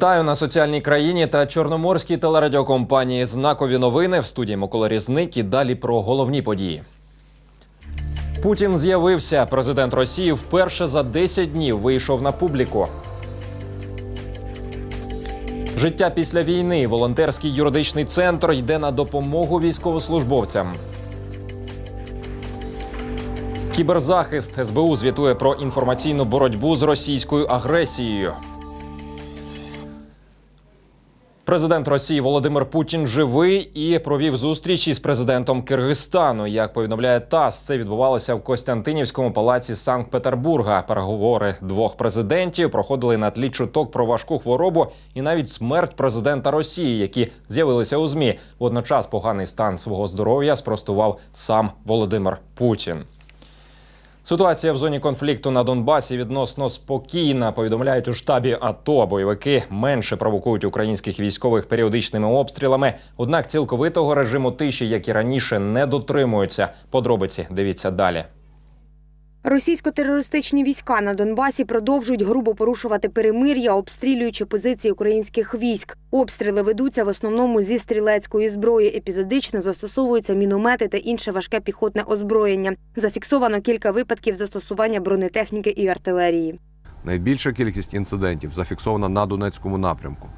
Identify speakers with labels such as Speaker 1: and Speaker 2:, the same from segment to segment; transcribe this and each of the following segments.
Speaker 1: Вітаю на соціальній країні та чорноморській телерадіокомпанії Знакові новини в студії Микола Різник і далі про головні події. Путін з'явився. Президент Росії вперше за 10 днів вийшов на публіку. Життя після війни. Волонтерський юридичний центр йде на допомогу військовослужбовцям. Кіберзахист СБУ звітує про інформаційну боротьбу з російською агресією. Президент Росії Володимир Путін живий і провів зустріч із президентом Киргизстану. Як повідомляє ТАСС, це відбувалося в Костянтинівському палаці Санкт-Петербурга. Переговори двох президентів проходили на тлі чуток про важку хворобу і навіть смерть президента Росії, які з'явилися у змі. Водночас поганий стан свого здоров'я спростував сам Володимир Путін. Ситуація в зоні конфлікту на Донбасі відносно спокійна. Повідомляють у штабі АТО. Бойовики менше провокують українських військових періодичними обстрілами. Однак цілковитого режиму тиші, як і раніше, не дотримуються. Подробиці дивіться далі.
Speaker 2: Російсько-терористичні війська на Донбасі продовжують грубо порушувати перемир'я, обстрілюючи позиції українських військ. Обстріли ведуться в основному зі стрілецької зброї. Епізодично застосовуються міномети та інше важке піхотне озброєння. Зафіксовано кілька випадків застосування бронетехніки і артилерії.
Speaker 3: Найбільша кількість інцидентів зафіксована на Донецькому напрямку.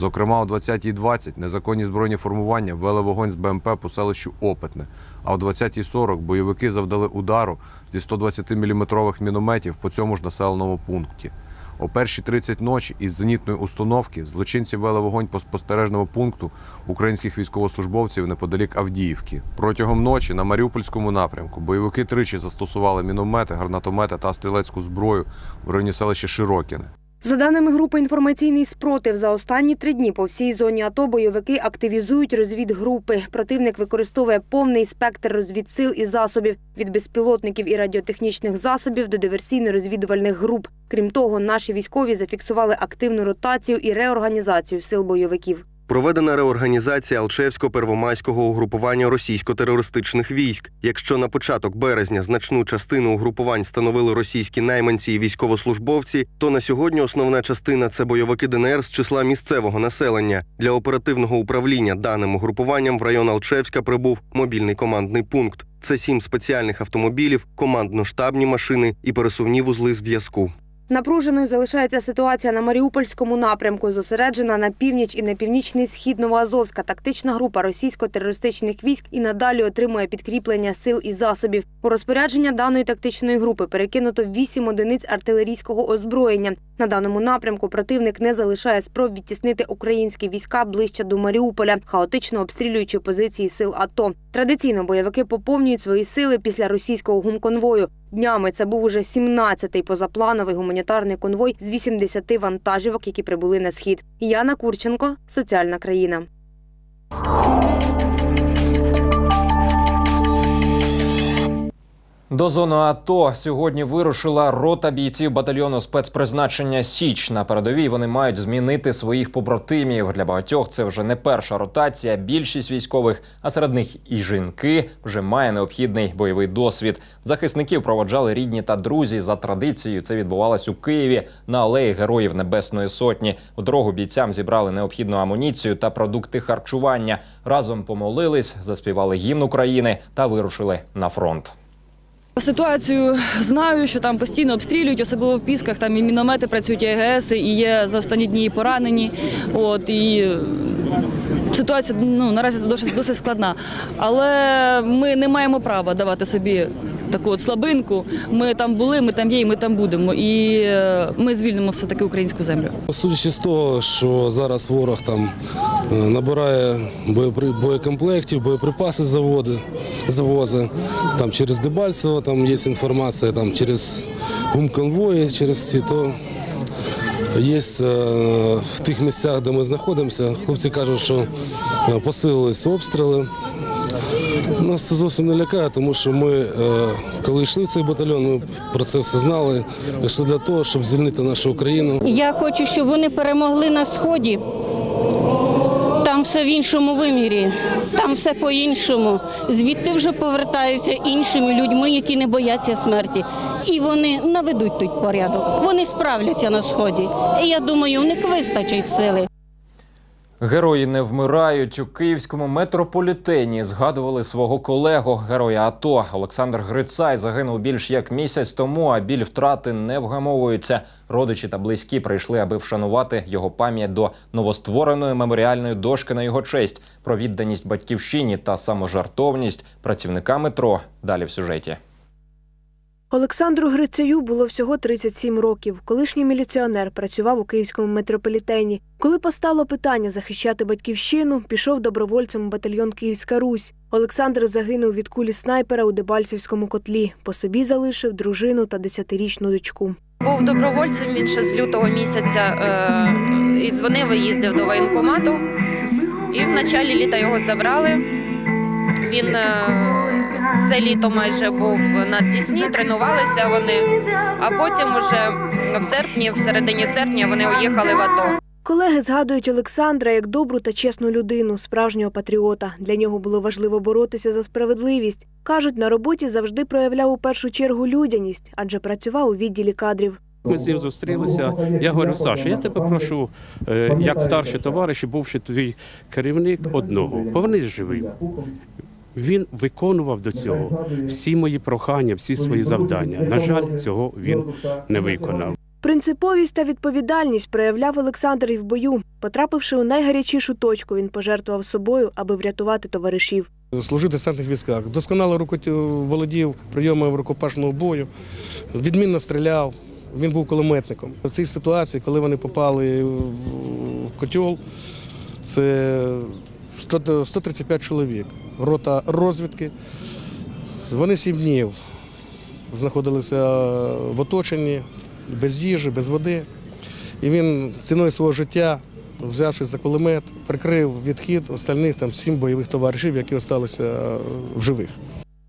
Speaker 3: Зокрема, о 20.20 незаконні збройні формування вели вогонь з БМП по селищу Опитне, а о 20.40 бойовики завдали удару зі 120-мм мінометів по цьому ж населеному пункті. О 1.30 ночі із зенітної установки злочинці вели вогонь по спостережному пункту українських військовослужбовців неподалік Авдіївки. Протягом ночі на Маріупольському напрямку бойовики тричі застосували міномети, гранатомети та стрілецьку зброю в районі селища Широкіне.
Speaker 2: За даними групи інформаційний спротив, за останні три дні по всій зоні АТО бойовики активізують розвідгрупи. Противник використовує повний спектр розвідсил і засобів від безпілотників і радіотехнічних засобів до диверсійно-розвідувальних груп. Крім того, наші військові зафіксували активну ротацію і реорганізацію сил бойовиків.
Speaker 4: Проведена реорганізація Алчевсько-Первомайського угрупування російсько-терористичних військ. Якщо на початок березня значну частину угрупувань становили російські найманці і військовослужбовці, то на сьогодні основна частина це бойовики ДНР з числа місцевого населення. Для оперативного управління даним угрупуванням в район Алчевська прибув мобільний командний пункт. Це сім спеціальних автомобілів, командно-штабні машини і пересувні вузли зв'язку.
Speaker 2: Напруженою залишається ситуація на Маріупольському напрямку, зосереджена на північ і на північний схід Новоазовська. Тактична група російсько-терористичних військ і надалі отримує підкріплення сил і засобів. У розпорядження даної тактичної групи перекинуто вісім одиниць артилерійського озброєння. На даному напрямку противник не залишає спроб відтіснити українські війська ближче до Маріуполя, хаотично обстрілюючи позиції сил АТО. Традиційно бойовики поповнюють свої сили після російського гумконвою. Днями це був уже 17-й позаплановий гуманітарний конвой з 80 вантажівок, які прибули на схід. Яна Курченко, соціальна країна.
Speaker 1: До зони АТО сьогодні вирушила рота бійців батальйону спецпризначення Січ. На передовій вони мають змінити своїх побратимів. Для багатьох це вже не перша ротація. Більшість військових, а серед них і жінки, вже має необхідний бойовий досвід. Захисників проводжали рідні та друзі. За традицією це відбувалось у Києві на алеї Героїв Небесної Сотні. У дорогу бійцям зібрали необхідну амуніцію та продукти харчування. Разом помолились, заспівали гімн України та вирушили на фронт.
Speaker 5: Ситуацію знаю, що там постійно обстрілюють, особливо в Пісках, там і міномети працюють, і АГС, і є за останні дні поранені. От, і ситуація ну, наразі досить, досить складна. Але ми не маємо права давати собі таку от слабинку. Ми там були, ми там є, і ми там будемо. І е, ми звільнимо все-таки українську землю.
Speaker 6: Судячи з того, що зараз ворог там е, набирає боєкомплектів, боєприпаси заводи, завози. Там через Дебальцево там є інформація, там через гумконвої, через ці, то є е, в тих місцях, де ми знаходимося, хлопці кажуть, що посилились обстріли. Нас це зовсім не лякає, тому що ми, е, коли йшли в цей батальйон, ми про це все знали. Йшли для того, щоб звільнити нашу Україну.
Speaker 7: Я хочу, щоб вони перемогли на сході. Там все в іншому вимірі. Там все по-іншому. Звідти вже повертаються іншими людьми, які не бояться смерті. І вони наведуть тут порядок. Вони справляться на сході. І я думаю, у них вистачить сили.
Speaker 1: Герої не вмирають у київському метрополітені. Згадували свого колегу, героя АТО. Олександр Грицай загинув більш як місяць тому, а біль втрати не вгамовується. Родичі та близькі прийшли, аби вшанувати його пам'ять до новоствореної меморіальної дошки на його честь. Про відданість батьківщині та саможартовність працівника метро. Далі в сюжеті.
Speaker 8: Олександру Грицею було всього 37 років. Колишній міліціонер працював у київському метрополітені. Коли постало питання захищати батьківщину, пішов добровольцем у батальйон Київська Русь. Олександр загинув від кулі снайпера у Дебальцівському котлі. По собі залишив дружину та десятирічну дочку.
Speaker 9: Був добровольцем він ще з лютого місяця е, і дзвонив і їздив до воєнкомату. І в началі літа його забрали. Він е, все літо майже був на Дісні, тренувалися вони, а потім уже в серпні, в середині серпня, вони уїхали в АТО.
Speaker 8: Колеги згадують Олександра як добру та чесну людину, справжнього патріота. Для нього було важливо боротися за справедливість. Кажуть, на роботі завжди проявляв у першу чергу людяність, адже працював у відділі кадрів.
Speaker 10: Ми з ним зустрілися. Я говорю, Саша, я тебе прошу, е, як старший товариш бувши твій керівник одного, повернись живим. Він виконував до цього всі мої прохання, всі свої завдання. На жаль, цього він не виконав.
Speaker 8: Принциповість та відповідальність проявляв Олександр і в бою. Потрапивши у найгарячішу точку, він пожертвував собою, аби врятувати товаришів.
Speaker 6: Служити в десантних військах. Досконало володів прийомами рукопашного бою, відмінно стріляв. Він був кулеметником. В цій ситуації, коли вони попали в котел, це 100 135 чоловік, рота розвідки. Вони сім днів знаходилися в оточенні, без їжі, без води. І він ціною свого життя, взявшись за кулемет, прикрив відхід остальних там сім бойових товаришів, які залишилися в живих.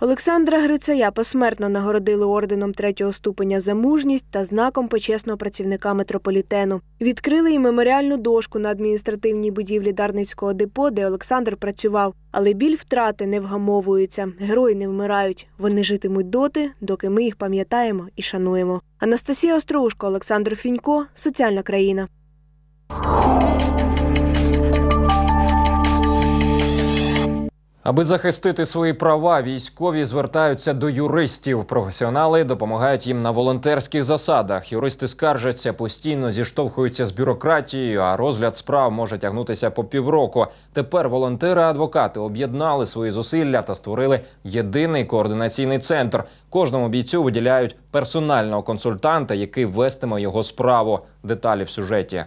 Speaker 8: Олександра Грицая посмертно нагородили орденом третього ступеня за мужність та знаком почесного працівника метрополітену. Відкрили й меморіальну дошку на адміністративній будівлі Дарницького депо, де Олександр працював. Але біль втрати не вгамовується. Герої не вмирають. Вони житимуть доти, доки ми їх пам'ятаємо і шануємо. Анастасія Остроушко, Олександр Фінько, Соціальна країна.
Speaker 1: Аби захистити свої права, військові звертаються до юристів. Професіонали допомагають їм на волонтерських засадах. Юристи скаржаться, постійно зіштовхуються з бюрократією, а розгляд справ може тягнутися по півроку. Тепер волонтери-адвокати об'єднали свої зусилля та створили єдиний координаційний центр. Кожному бійцю виділяють персонального консультанта, який вестиме його справу. Деталі в сюжеті.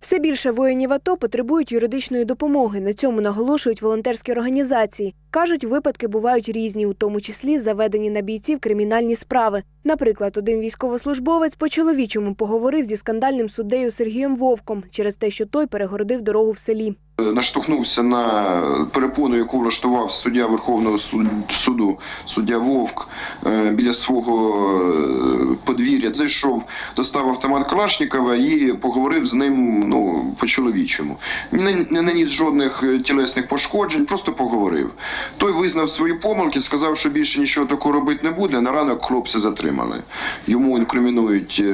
Speaker 8: Все більше воїнів АТО потребують юридичної допомоги. На цьому наголошують волонтерські організації. Кажуть, випадки бувають різні, у тому числі заведені на бійців кримінальні справи. Наприклад, один військовослужбовець по чоловічому поговорив зі скандальним суддею Сергієм Вовком через те, що той перегородив дорогу в селі.
Speaker 11: Наштовхнувся на перепону, яку влаштував суддя Верховного суду, суддя Вовк е, біля свого е, подвір'я. Зайшов, достав автомат Калашникова і поговорив з ним ну, по-чоловічому. Не, наніс жодних е, тілесних пошкоджень, просто поговорив. Той визнав свої помилки, сказав, що більше нічого такого робити не буде. На ранок хлопця затримали. Йому інкримінують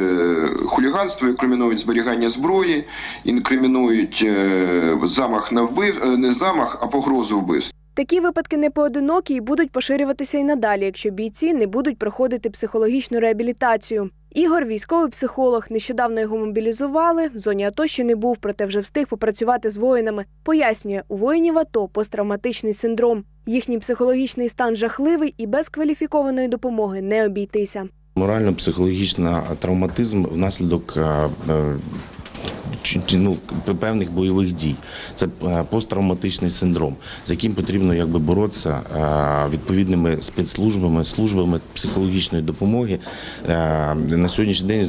Speaker 11: хуліганство, інкримінують зберігання зброї, інкримінують е, замах на вбив, е, не замах, а погрозу вбивств.
Speaker 8: Такі випадки не поодинокі і будуть поширюватися і надалі, якщо бійці не будуть проходити психологічну реабілітацію. Ігор, військовий психолог, нещодавно його мобілізували. В зоні АТО ще не був, проте вже встиг попрацювати з воїнами. Пояснює, у воїнів АТО посттравматичний синдром. Їхній психологічний стан жахливий і без кваліфікованої допомоги не обійтися.
Speaker 12: Морально-психологічний травматизм внаслідок е, е, ну, певних бойових дій. Це е, посттравматичний синдром, з яким потрібно якби боротися е, відповідними спецслужбами, службами психологічної допомоги. Е, На сьогоднішній день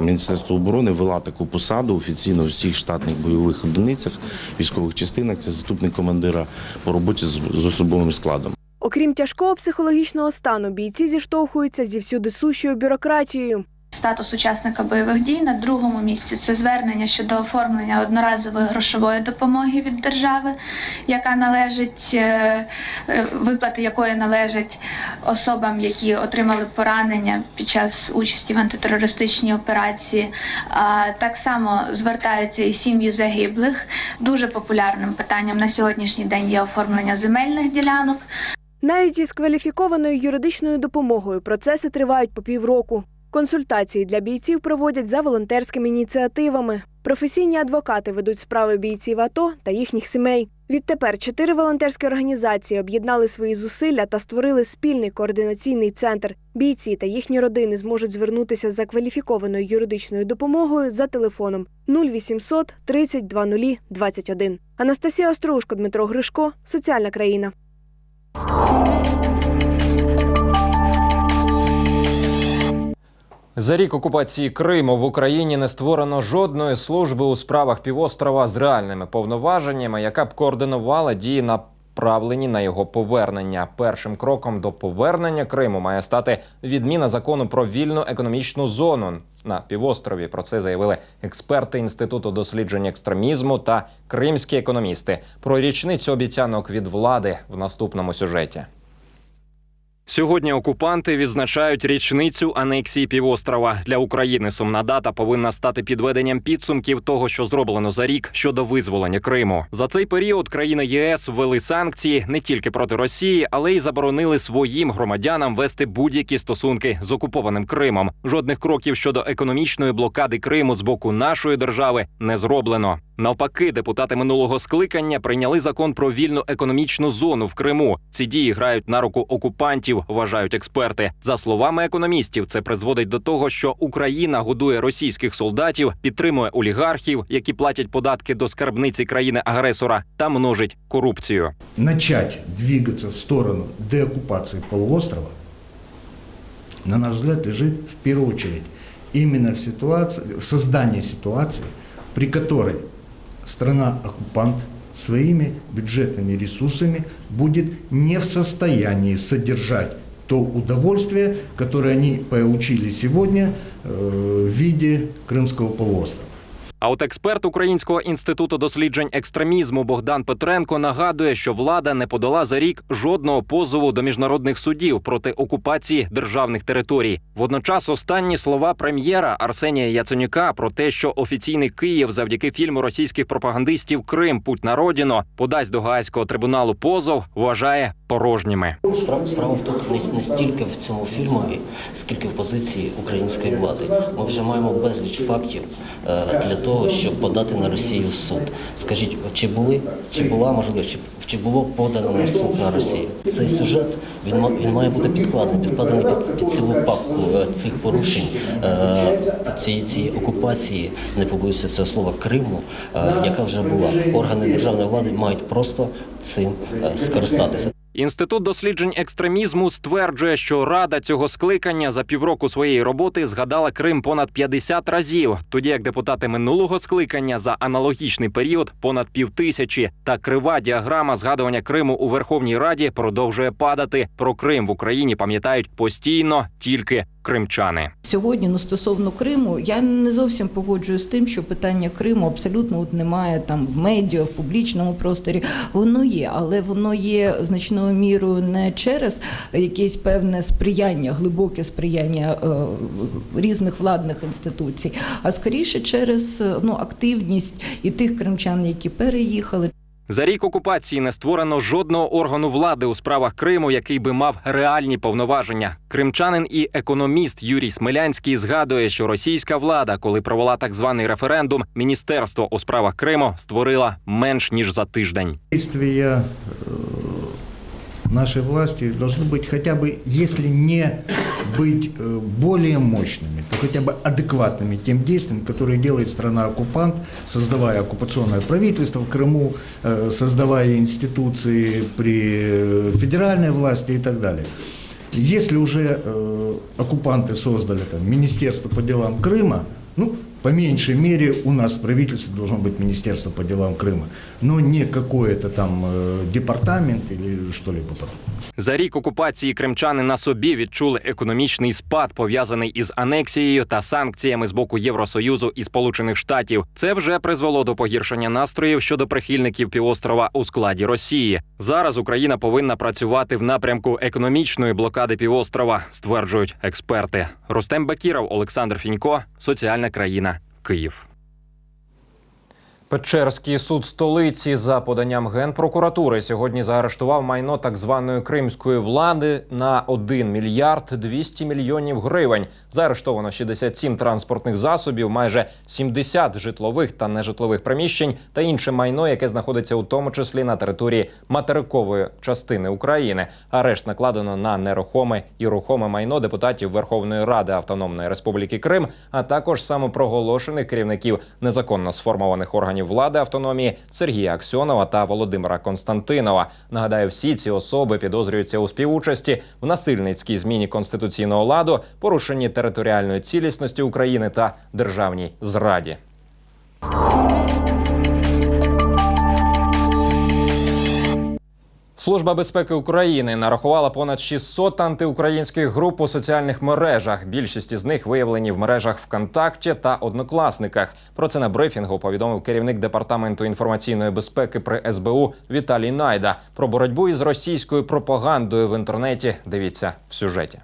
Speaker 12: Міністерство оборони вела таку посаду офіційно у всіх штатних бойових одиницях, військових частинах. Це заступник командира по роботі з особовим складом.
Speaker 8: Окрім тяжкого психологічного стану, бійці зіштовхуються зі всюди сущою бюрократією.
Speaker 13: Статус учасника бойових дій. На другому місці це звернення щодо оформлення одноразової грошової допомоги від держави, яка належить е, е, виплати якої належать особам, які отримали поранення під час участі в антитерористичній операції. Так само звертаються і сім'ї загиблих. Дуже популярним питанням на сьогоднішній день є оформлення земельних ділянок.
Speaker 8: Навіть із кваліфікованою юридичною допомогою процеси тривають по півроку. Консультації для бійців проводять за волонтерськими ініціативами. Професійні адвокати ведуть справи бійців АТО та їхніх сімей. Відтепер чотири волонтерські організації об'єднали свої зусилля та створили спільний координаційний центр. Бійці та їхні родини зможуть звернутися за кваліфікованою юридичною допомогою за телефоном 0800 30 00 21. Анастасія Острушко, Дмитро Гришко, Соціальна країна.
Speaker 1: За рік окупації Криму в Україні не створено жодної служби у справах півострова з реальними повноваженнями, яка б координувала дії направлені на його повернення. Першим кроком до повернення Криму має стати відміна закону про вільну економічну зону на півострові. Про це заявили експерти інституту досліджень екстремізму та кримські економісти. Про річницю обіцянок від влади в наступному сюжеті. Сьогодні окупанти відзначають річницю анексії півострова. Для України сумна дата повинна стати підведенням підсумків того, що зроблено за рік щодо визволення Криму. За цей період країни ЄС ввели санкції не тільки проти Росії, але й заборонили своїм громадянам вести будь-які стосунки з окупованим Кримом. Жодних кроків щодо економічної блокади Криму з боку нашої держави не зроблено. Навпаки, депутати минулого скликання прийняли закон про вільну економічну зону в Криму. Ці дії грають на руку окупантів, вважають експерти. За словами економістів, це призводить до того, що Україна годує російських солдатів, підтримує олігархів, які платять податки до скарбниці країни-агресора, та множить корупцію.
Speaker 14: начать двигаться в сторону деоккупации полуострова, на наш взгляд, лежит в первую очередь именно в, ситуации, в создании ситуации, при которой страна-оккупант своими бюджетными ресурсами будет не в состоянии содержать то удовольствие, которое они получили сегодня э, в виде Крымского полуострова.
Speaker 1: А от експерт Українського інституту досліджень екстремізму Богдан Петренко нагадує, що влада не подала за рік жодного позову до міжнародних судів проти окупації державних територій. Водночас останні слова прем'єра Арсенія Яценюка про те, що офіційний Київ завдяки фільму російських пропагандистів Крим Путь на родину подасть до Гаазького трибуналу позов, вважає порожніми.
Speaker 15: Справа, справа в тому не, стільки в цьому фільмові, скільки в позиції української влади. Ми вже маємо безліч фактів е, для того, щоб подати на Росію в суд. Скажіть, чи були, чи була можливість, чи, чи було подано на суд на Росію? Цей сюжет він, він має бути підкладений, підкладений під, під цілу папку е, цих порушень, е, цієї, цієї окупації, не побоюся цього слова, Криму, е, яка вже була. Органи державної влади мають просто цим скористатися.
Speaker 1: Інститут досліджень екстремізму стверджує, що рада цього скликання за півроку своєї роботи згадала Крим понад 50 разів, тоді як депутати минулого скликання за аналогічний період понад півтисячі. Та крива діаграма згадування Криму у Верховній Раді продовжує падати. Про Крим в Україні пам'ятають постійно тільки кримчани.
Speaker 16: Сьогодні, ну стосовно Криму, я не зовсім погоджуюсь з тим, що питання Криму абсолютно от немає там в медіа, в публічному просторі. Воно є, але воно є значною мірою не через якесь певне сприяння, глибоке сприяння е, різних владних інституцій, а скоріше через е, ну активність і тих кримчан, які переїхали.
Speaker 1: За рік окупації не створено жодного органу влади у справах Криму, який би мав реальні повноваження. Кримчанин і економіст Юрій Смелянський згадує, що російська влада, коли провела так званий референдум, міністерство у справах Криму створила менш ніж за тиждень.
Speaker 14: Э, нашей власти должны быть хотя бы, если не быть э, более мощными, то хотя бы адекватными тем действиям, которые делает страна-оккупант, создавая оккупационное правительство в Крыму, э, создавая институции при э, федеральной власти и так далее. Если уже э, оккупанты создали там, Министерство по делам Крыма, ну, По меньшей мере у нас в правительстве должно быть Министерство по делам Крыма, но не какой-то там э, департамент или что-либо подобное.
Speaker 1: За рік окупації кримчани на собі відчули економічний спад, пов'язаний із анексією та санкціями з боку Євросоюзу і Сполучених Штатів. Це вже призвело до погіршення настроїв щодо прихильників півострова у складі Росії. Зараз Україна повинна працювати в напрямку економічної блокади півострова, стверджують експерти. Рустем Бакіров, Олександр Фінько, соціальна країна, Київ. Печерський суд столиці за поданням генпрокуратури сьогодні заарештував майно так званої кримської влади на 1 мільярд 200 мільйонів гривень. Заарештовано 67 транспортних засобів, майже 70 житлових та нежитлових приміщень та інше майно, яке знаходиться у тому числі на території материкової частини України. Арешт накладено на нерухоме і рухоме майно депутатів Верховної Ради Автономної Республіки Крим, а також самопроголошених керівників незаконно сформованих органів влади автономії Сергія Аксьонова та Володимира Константинова. Нагадаю, всі ці особи підозрюються у співучасті в насильницькій зміні конституційного ладу, порушенні територіальної цілісності України та державній зраді. Служба безпеки України нарахувала понад 600 антиукраїнських груп у соціальних мережах. Більшість із них виявлені в мережах ВКонтакті та Однокласниках. Про це на брифінгу повідомив керівник департаменту інформаційної безпеки при СБУ Віталій Найда. Про боротьбу із російською пропагандою в інтернеті. Дивіться в сюжеті.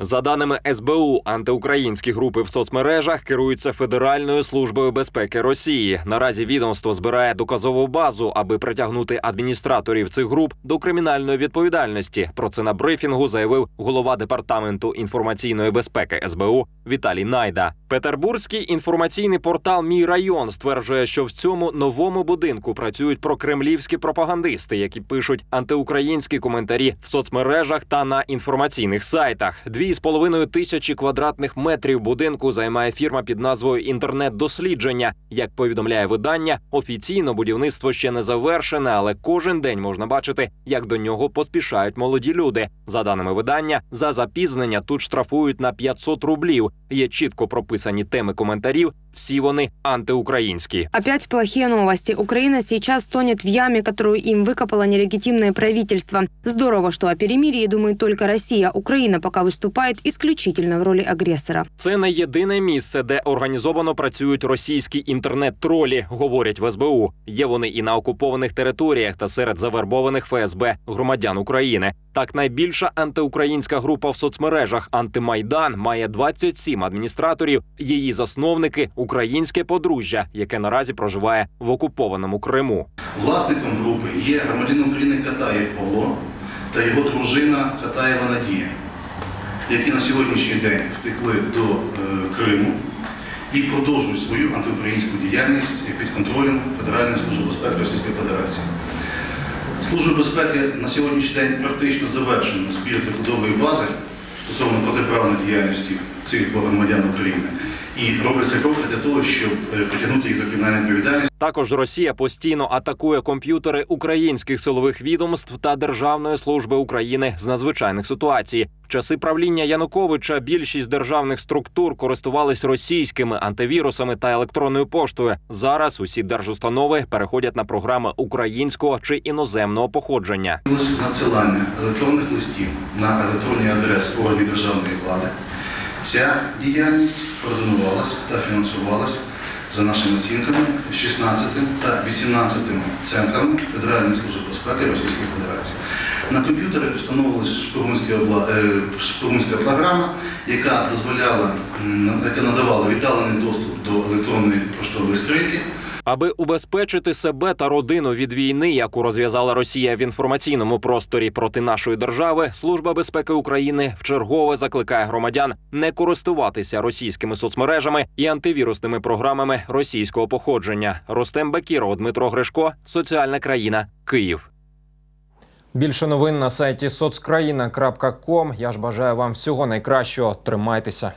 Speaker 1: За даними СБУ, антиукраїнські групи в соцмережах керуються Федеральною службою безпеки Росії. Наразі відомство збирає доказову базу, аби притягнути адміністраторів цих груп до кримінальної відповідальності. Про це на брифінгу заявив голова департаменту інформаційної безпеки СБУ Віталій Найда. Петербурзький інформаційний портал Мій район стверджує, що в цьому новому будинку працюють прокремлівські пропагандисти, які пишуть антиукраїнські коментарі в соцмережах та на інформаційних сайтах. Дві з половиною тисячі квадратних метрів будинку займає фірма під назвою Інтернет-дослідження. Як повідомляє видання, офіційно будівництво ще не завершене, але кожен день можна бачити, як до нього поспішають молоді люди. За даними видання, за запізнення тут штрафують на 500 рублів. Є чітко прописані теми коментарів. Всі вони антиукраїнські.
Speaker 2: Опять плохие новости. Украина сейчас тонет в яме, которую им выкопало нелегитимное правительство. Здорово, что о перемирии думает только Россия. Украина пока выступает исключительно в роли агрессора.
Speaker 1: Це не єдине місце, де організовано працюють російські інтернет-тролі, говорять в СБУ. Є вони і на окупованих територіях та серед завербованих ФСБ громадян України. Так, найбільша антиукраїнська група в соцмережах Антимайдан має 27 адміністраторів. Її засновники українське подружжя, яке наразі проживає в окупованому Криму.
Speaker 17: Власником групи є громадянин України Катаєв Павло та його дружина Катаєва Надія, які на сьогоднішній день втекли до е, Криму і продовжують свою антиукраїнську діяльність під контролем Федеральної служби безпеки Російської Федерації. Служба безпеки на сьогоднішній день практично завершено збір доходової бази стосовно протиправної діяльності цих двох громадян України. І робиться кроки для того, щоб е, притягнути їх до кримінальної відповідальності.
Speaker 1: Також Росія постійно атакує комп'ютери українських силових відомств та Державної служби України з надзвичайних ситуацій. В часи правління Януковича більшість державних структур користувались російськими антивірусами та електронною поштою. Зараз усі держустанови переходять на програми українського чи іноземного походження.
Speaker 17: надсилання електронних листів на електронні адреси органів державної влади. Ця діяльність координувалась та фінансувалась за нашими оцінками 16 та 18 центрами Федеральної служби безпеки Російської Федерації. На комп'ютери встановилася е, шпигунська програма, яка дозволяла, яка надавала віддалений доступ до електронної поштової скриньки.
Speaker 1: Аби убезпечити себе та родину від війни, яку розв'язала Росія в інформаційному просторі проти нашої держави, служба безпеки України вчергове закликає громадян не користуватися російськими соцмережами і антивірусними програмами російського походження. Ростем Бекіров, Дмитро Гришко, соціальна країна, Київ. Більше новин на сайті соцкраїна.ком. Я ж бажаю вам всього найкращого. Тримайтеся.